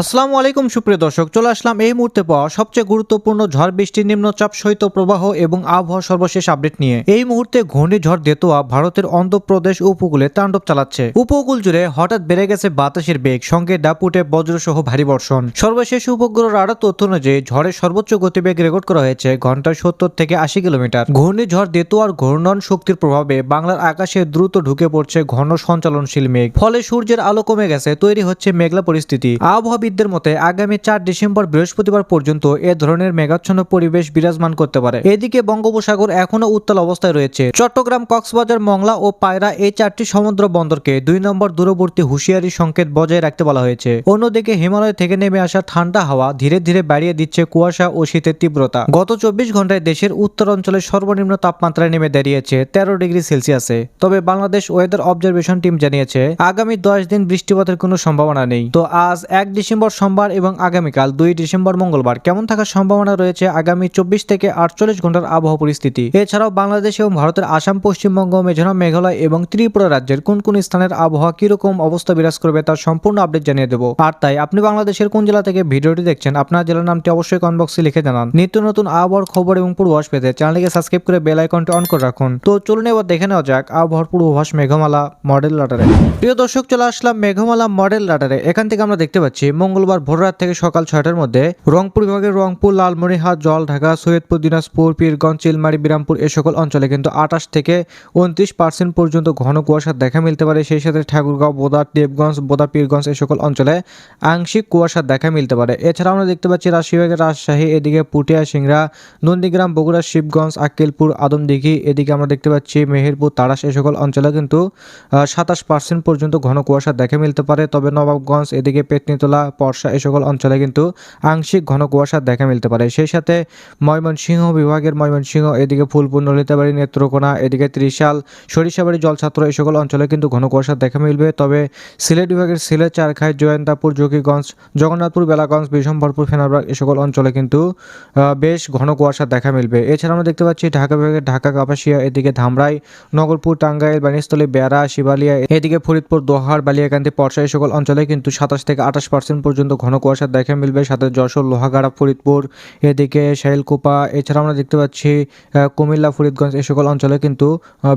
আসসালামু আলাইকুম, সুপ্রিয় দর্শক। চলে আসলাম এই মুহূর্তে পাওয়া সবচেয়ে গুরুত্বপূর্ণ ঝড় বৃষ্টি নিম্নচাপ শৈত্য প্রবাহ এবং আবহাওয়া সর্বশেষ আপডেট নিয়ে। এই মুহূর্তে ঘূর্ণিঝড় দেতোয়া ভারতের অন্ধ্রপ্রদেশ উপকূলে তাণ্ডব চালাচ্ছে। উপকূল জুড়ে হঠাৎ বেড়ে গেছে বাতাসের বেগ, সঙ্গে ডাপুটে বজ্রসহ ভারী বর্ষণ। সর্বশেষ উপগ্রহ রাডার তথ্য অনুযায়ী, ঝড়ের সর্বোচ্চ গতিবেগ রেকর্ড করা হয়েছে ঘন্টায় সত্তর থেকে আশি কিলোমিটার। ঘূর্ণিঝড় দেতোয়ার ঘূর্ণন শক্তির প্রভাবে বাংলার আকাশে দ্রুত ঢুকে পড়ছে ঘন সঞ্চালনশীল মেঘ। ফলে সূর্যের আলো কমে গেছে, তৈরি হচ্ছে মেঘলা পরিস্থিতি। আবহাওয়াবিদদের মতে, আগামী চার ডিসেম্বর বৃহস্পতিবার পর্যন্ত এ ধরনের মেঘাচ্ছন্ন পরিবেশ বিরাজমান করতে পারে। এদিকে বঙ্গোপসাগর এখনও উত্তাল অবস্থায় রয়েছে। চট্টগ্রাম, কক্সবাজার, মংলা ও পায়রা এই চারটি সমুদ্র বন্দরকে দুই নম্বর দূরবর্তী হুঁশিয়ারি সংকেত বজায় রাখতে বলা হয়েছে। অন্যদিকে হিমালয় থেকে নেমে আসা ঠান্ডা হাওয়া ধীরে ধীরে বাড়িয়ে দিচ্ছে কুয়াশা ও শীতের তীব্রতা। গত চব্বিশ ঘন্টায় দেশের উত্তর অঞ্চলের সর্বনিম্ন তাপমাত্রা নেমে দাঁড়িয়েছে তেরো ডিগ্রি সেলসিয়াসে। তবে বাংলাদেশ ওয়েদার অবজারভেশন টিম জানিয়েছে, আগামী দশ দিন বৃষ্টিপাতের কোনো সম্ভাবনা নেই। তো আজ এক ডিসেম্বর সোমবার এবং আগামীকাল দুই ডিসেম্বর মঙ্গলবার কেমন থাকার সম্ভাবনা রয়েছে আগামী চব্বিশ থেকে আটচল্লিশ ঘণ্টার আবহাওয়া পরিস্থিতি? এছাড়াও বাংলাদেশ এবং ভারতের আসাম, পশ্চিমবঙ্গ মেঘালয় মেঘালয় এবং ত্রিপুরা রাজ্যের কোন কোন স্থানের আবহাওয়া কীরকম অবস্থা বিরাজ করবে তার সম্পূর্ণ আপডেট জানিয়ে দেবো। আর তাই আপনি বাংলাদেশের কোন জেলা থেকে ভিডিওটি দেখছেন, আপনার জেলার নামটি অবশ্যই কমেন্ট বক্সে লিখে জানান। নিত্য নতুন আবহাওয়ার খবর এবং পূর্বাভাস পেতে চ্যানেলটিকে সাবস্ক্রাইব করে বেল আইকনটি অন করে রাখুন। তো চলুন এবার দেখে নেওয়া যাক আবহাওয়ার পূর্বাভাস মেঘমালা মডেল রাডারে। প্রিয় দর্শক, চলে আসলাম মেঘমালা মডেল রাডারে। এখান থেকে আমরা দেখতে পাচ্ছি মঙ্গলবার ভোররাত থেকে সকাল ছয়টার মধ্যে রংপুর বিভাগের রংপুর, লালমনিরহাট, জল ঢাকা, সৈয়দপুর, দিনাজপুর, পীরগঞ্জ, চিলমারি, বিরামপুর এ সকল অঞ্চলে কিন্তু আঠাশ থেকে উনত্রিশ পার্সেন্ট পর্যন্ত ঘন কুয়াশার দেখা মিলতে পারে। সেই সাথে ঠাকুরগাঁও বোদা দেবগঞ্জ বোদা পীরগঞ্জ এই সকল অঞ্চলে আংশিক কুয়াশার দেখা মিলতে পারে। এছাড়া আমরা দেখতে পাচ্ছি রাজশাহী বিভাগের রাজশাহী, এদিকে পুটিয়া, সিংড়া, নন্দীগ্রাম, বগুড়া, শিবগঞ্জ, আক্কেলপুর, আদমদিঘি, এদিকে আমরা দেখতে পাচ্ছি মেহেরপুর, তারাস এই সকল অঞ্চলে কিন্তু সাতাশ পার্সেন্ট পর্যন্ত ঘন কুয়াশা দেখা মিলতে পারে। তবে নবাবগঞ্জ, এদিকে পেতনিতলা পর্ষা এই সকল অঞ্চলে কিন্তু আংশিক ঘন কুয়াশার দেখা মিলতে পারে। সেই সাথে ময়মনসিংহ বিভাগের ময়মনসিংহ, এদিকে ফুলপুর, নলিতাবাড়ি, নেত্রকোনা, এদিকে ত্রিশাল, সরিষাবাড়ি, জলছাত্র এই সকল অঞ্চলে কিন্তু ঘন কুয়াশার দেখা মিলবে। তবে সিলেট বিভাগের সিলেট, চারখাই, জয়ন্তাপুর যোগীগঞ্জ জগন্নাথপুর, বেলাগঞ্জ বিশম্বরপুর ফেনারবাগ এই সকল অঞ্চলে কিন্তু বেশ ঘন কুয়াশার দেখা মিলবে। এছাড়া আমরা দেখতে পাচ্ছি ঢাকা বিভাগের ঢাকা, কাপাসিয়া, এদিকে ধামরাই, নগরপুর, টাঙ্গাইল বানিস্থলী বেড়া, শিবালিয়া, এদিকে ফরিদপুর, দোহার, বালিয়াকান্দি, পর্ষা এই সকল অঞ্চলে কিন্তু সাতাশ থেকে আঠাশ পর্যন্ত ঘন কুয়াশার দেখা মিলবে। সাথে যশোর, লোহাগাড়া, ফরিদপুর, এদিকে শাইলকুপা এছাড়া আমরা দেখতে পাচ্ছি কুমিল্লা, ফরিদগঞ্জ এই সকল অঞ্চলে কিন্তু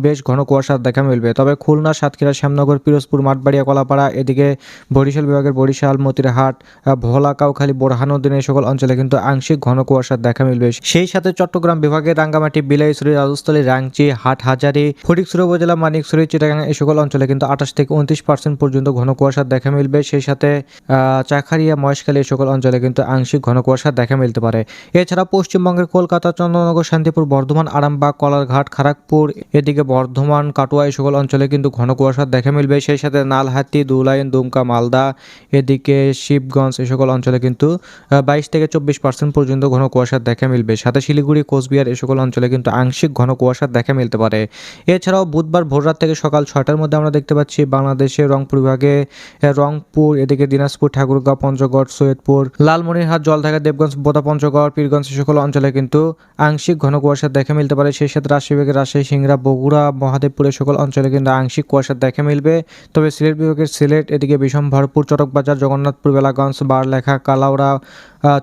বেশ ঘন কুয়াশার দেখা মিলবে। তবে খুলনা, সাতক্ষীরা, শ্যামনগর, পিরোজপুর, মাঠবাড়িয়া, কলাপাড়া, এদিকে বরিশাল বিভাগের বরিশাল, মতিরহাট ভোলা, কাউখালী, বোরহানুদ্দিন এই সকল অঞ্চলে কিন্তু আংশিক ঘন কুয়াশার দেখা মিলবে। সেই সাথে চট্টগ্রাম বিভাগের রাঙ্গামাটি, বিলাইছড়ি রাজস্থলী রাংচি হাট হাজারি ফটিকছড়ি উপজেলা, মানিকছড়ি, চিটাগাং এই সকল অঞ্চলে কিন্তু আঠাশ থেকে উনত্রিশ পার্সেন্ট পর্যন্ত ঘন কুয়াশার দেখা মিলবে। সেই সাথে চাখারিয়া মহেশখালী সকল অঞ্চলে কিন্তু আংশিক ঘন কুয়াশার দেখা মিলতে পারে। এছাড়া পশ্চিমবঙ্গের কলকাতা চন্দ্রনগর শান্তিপুর, বর্ধমান, আরামবাগ, কলারঘাট খড়গপুর এদিকে বর্ধমান, কাটোয়া এই সকল অঞ্চলে কিন্তু ঘন কুয়াশার দেখা মিলবে। সেই সাথে নালহাতি দুলাইন, দুমকা, মালদা, এদিকে শিবগঞ্জ এই সকল অঞ্চলে কিন্তু বাইশ থেকে চব্বিশ পার্সেন্ট পর্যন্ত ঘন কুয়াশার দেখা মিলবে। সাথে শিলিগুড়ি, কোচবিহার এই সকল অঞ্চলে কিন্তু আংশিক ঘন কুয়াশার দেখা মিলতে পারে। এছাড়াও বুধবার ভোররাত থেকে সকাল ছয়টার মধ্যে আমরা দেখতে পাচ্ছি, বাংলাদেশের রংপুর বিভাগে রংপুর, এদিকে দিনাজপুর ঠাকুরগাঁও পঞ্চগড় সৈয়দপুর, লালমনিরহাট, জলঢাকা, দেবগঞ্জ বোদা পঞ্চগড় পীরগঞ্জ সকল অঞ্চলে কিন্তু আংশিক ঘন কুয়াশা দেখা মিলতে পারে। সেই সাথে রাজশাহী বিভাগের রাজশাহী, সিংড়া, বগুড়া, মহাদেবপুর এই সকল অঞ্চলে কিন্তু আংশিক কুয়াশা দেখা মিলবে। তবে সিলেট বিভাগের সিলেট, এদিকে বিষমভরপুর চটকবাজার, জগন্নাথপুর, বেলাগঞ্জ, বারলেখা, কালাউড়া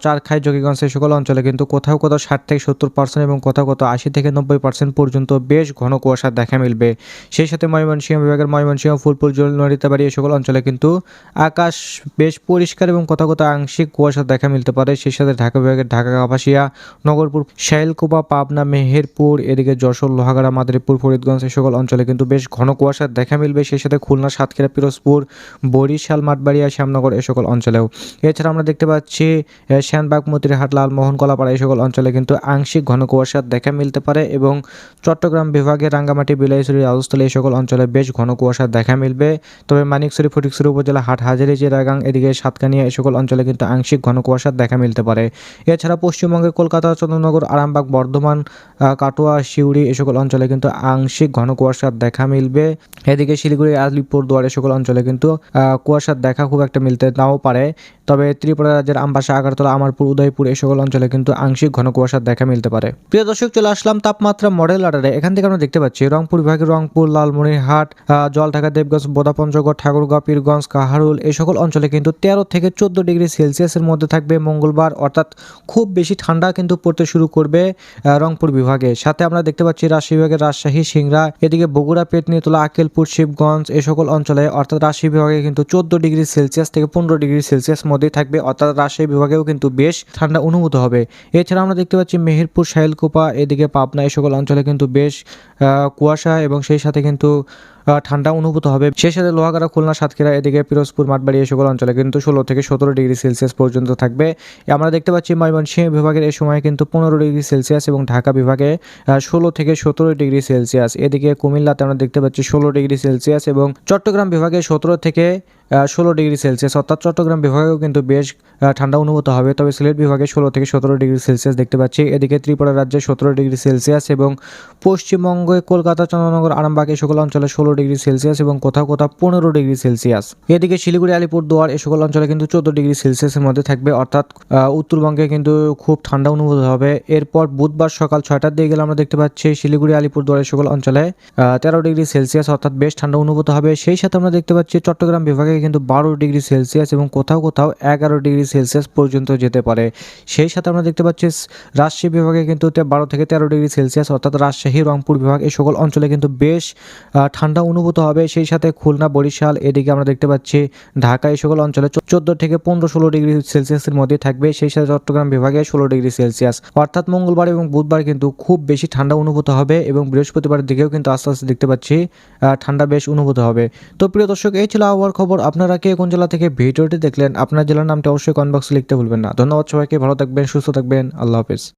চারখাই যোগীগঞ্জ এই সকল অঞ্চলে কিন্তু কোথাও কোথাও ষাট থেকে সত্তর পার্সেন্ট এবং কোথাও কোথাও আশি থেকে নব্বই পার্সেন্ট পর্যন্ত বেশ ঘন কুয়াশার দেখা মিলবে। সেই সাথে ময়মনসিংহ বিভাগের ময়মনসিংহ, ফুলপুর নড়িতাবাড়ি এই সকল অঞ্চলে কিন্তু আকাশ বেশ পরিষ্কার এবং কোথাও কোথাও আংশিক কুয়াশা দেখা মিলতে পারে। সেই সাথে ঢাকা বিভাগের ঢাকা, কাপাসিয়া, নগরপুর, শাইলকুপা, পাবনা, মেহেরপুর, এদিকে যশোর, লোহাগাড়া, মাদারীপুর, ফরিদগঞ্জ এই সকল অঞ্চলে কিন্তু বেশ ঘন কুয়াশার দেখা মিলবে। সেই সাথে খুলনা, সাতক্ষীরা, পিরোজপুর, বরিশাল, মাঠবাড়িয়া, শ্যামনগর এই সকল অঞ্চলেও। এছাড়া আমরা দেখতে পাচ্ছি শ্যানবাগ মতিরহাট, লালমোহন কলাপাড়া এই সকল অঞ্চলে কিন্তু আংশিক ঘন কুয়াশার দেখা মিলতে পারে এবং চট্টগ্রাম বিভাগের রাঙ্গামাটি, বিলাইছড়ি রাজস্থলী এই সকল অঞ্চলে বেশ ঘন কুয়াশার দেখা মিলবে। তবে মানিকছড়ি, ফটিকছড়ি উপজেলা হাট হাজারি চিরাগাং এদিকে সাতকানিয়া এই সকল অঞ্চলে কিন্তু আংশিক ঘন কুয়াশার দেখা মিলতে পারে। এছাড়া পশ্চিমবঙ্গের কলকাতা, চন্দ্রনগর, আরামবাগ, বর্ধমান কাটোয়া শিউড়ি এই সকল অঞ্চলে কিন্তু আংশিক ঘন কুয়াশার দেখা মিলবে। এদিকে শিলিগুড়ি আলিপুর দুয়ার এই সকল অঞ্চলে কিন্তু কুয়াশার দেখা খুব একটা মিলতে নাও পারে। তবে ত্রিপুরা রাজ্যের আমবাসা, আগারতলা, আমারপুর, উদয়পুর এই সকল অঞ্চলে কিন্তু আংশিক ঘন কুয়াশার দেখা মিলতে পারে। প্রিয় দর্শক, চলে আসলাম তাপমাত্রা মডেল আডারে এখান থেকে আমরা দেখতে পাচ্ছি রংপুর বিভাগের রংপুর, লালমনিরহাট জলঢাকা, দেবগঞ্জ বোদাপঞ্চগড় ঠাকুরগাঁও, পীরগঞ্জ, কাহারুল এই সকল অঞ্চলে কিন্তু তেরো থেকে চোদ্দ ডিগ্রি সেলসিয়াসের মধ্যে থাকবে মঙ্গলবার। অর্থাৎ খুব বেশি ঠান্ডা কিন্তু পড়তে শুরু করবে রংপুর বিভাগে। সাথে আমরা দেখতে পাচ্ছি রাজশাহী বিভাগের রাজশাহী, সিংড়া, এদিকে বগুড়া পেটনিতলা আকেলপুর শিবগঞ্জ এই সকল অঞ্চলে, অর্থাৎ রাজশাহী বিভাগে কিন্তু চোদ্দ ডিগ্রি সেলসিয়াস থেকে পনেরো ডিগ্রি সেলসিয়াস মধ্যেই থাকবে, অর্থাৎ রাজশাহী বিভাগেও কিন্তু বেশ ঠান্ডা অনুভূত হবে। এছাড়া আমরা দেখতে পাচ্ছি মেহেরপুর, শাইলকুপা, এদিকে পাবনা এই সকল অঞ্চলে কিন্তু বেশ কুয়াশা এবং সেই সাথে কিন্তু ঠান্ডা অনুভূত হবে। সেই সাথে লোহাগাড়া, খুলনা, সাতক্ষীরা, এদিকে পিরোজপুর, মাঠবাড়ি এই সকল অঞ্চলে কিন্তু ষোলো থেকে সতেরো ডিগ্রি সেলসিয়াস পর্যন্ত থাকবে। আমরা দেখতে পাচ্ছি ময়মনসিংহ বিভাগের এই সময় কিন্তু পনেরো ডিগ্রি সেলসিয়াস এবং ঢাকা বিভাগে ষোলো থেকে সতেরো ডিগ্রি সেলসিয়াস। এদিকে কুমিল্লাতে আমরা দেখতে পাচ্ছি ষোলো ডিগ্রি সেলসিয়াস এবং চট্টগ্রাম বিভাগে সতেরো থেকে ষোলো ডিগ্রি সেলসিয়াস। অর্থাৎ চট্টগ্রাম বিভাগেও কিন্তু বেশ ঠান্ডা অনুভূত হবে। তবে সিলেট বিভাগে ষোলো থেকে সতেরো ডিগ্রি সেলসিয়াস দেখতে পাচ্ছি। এদিকে ত্রিপুরা রাজ্যে সতেরো ডিগ্রি সেলসিয়াস এবং পশ্চিমবঙ্গে, কলকাতা, চন্দ্রনগর, আরামবাগ এই সকল অঞ্চলে ষোলো ডিগ্রি সেলসিয়াস এবং কোথাও কোথাও পনেরো ডিগ্রি সেলসিয়াস। এদিকে শিলিগুড়ি, আলিপুরদুয়ার এই সকল অঞ্চলে কিন্তু চোদ্দ ডিগ্রি সেলসিয়াসের মধ্যে থাকবে। অর্থাৎ উত্তরবঙ্গে কিন্তু খুব ঠান্ডা অনুভূত হবে। এরপর বুধবার সকাল ছয়টার দিকে গেলে আমরা দেখতে পাচ্ছি শিলিগুড়ি, আলিপুরদুয়ার এই সকল অঞ্চলে তেরো ডিগ্রি সেলসিয়াস অর্থাৎ বেশ ঠান্ডা অনুভূত হবে। সেই সাথে আমরা দেখতে পাচ্ছি চট্টগ্রাম বিভাগে কিন্তু বারো ডিগ্রি সেলসিয়াস এবং কোথাও কোথাও এগারো ডিগ্রি সেলসিয়াস পর্যন্ত যেতে পারে। সেই সাথে আমরা দেখতে পাচ্ছি রাজশাহী বিভাগে কিন্তু বারো থেকে তেরো ডিগ্রি সেলসিয়াস অর্থাৎ রাজশাহী, রংপুর বিভাগ এই সকল অঞ্চলে কিন্তু বেশ ঠান্ডা অনুভূত হবে। সেই সাথে খুলনা, বরিশাল এদিকে আমরা দেখতে পাচ্ছি ঢাকা এই সকল অঞ্চলে চোদ্দ থেকে পনেরো ষোলো ডিগ্রি সেলসিয়াসের মধ্যে থাকবে। সেই সাথে চট্টগ্রাম বিভাগে ষোলো ডিগ্রি সেলসিয়াস। অর্থাৎ মঙ্গলবার এবং বুধবার কিন্তু খুব বেশি ঠান্ডা অনুভূত হবে এবং বৃহস্পতিবারের দিকেও কিন্তু আস্তে আস্তে দেখতে পাচ্ছি ঠান্ডা বেশ অনুভূত হবে। তো প্রিয় দর্শক, এই ছিল আবহাওয়ার খবর। আপনারা কে কোন জেলা থেকে ভিডিওটি দেখলেন, আপনার জেলার নামটা অবশ্যই কমেন্ট বক্সে লিখতে ভুলবেন না। ধন্যবাদ সবাইকে, ভালো থাকবেন, সুস্থ থাকবেন, আল্লাহ হাফেজ।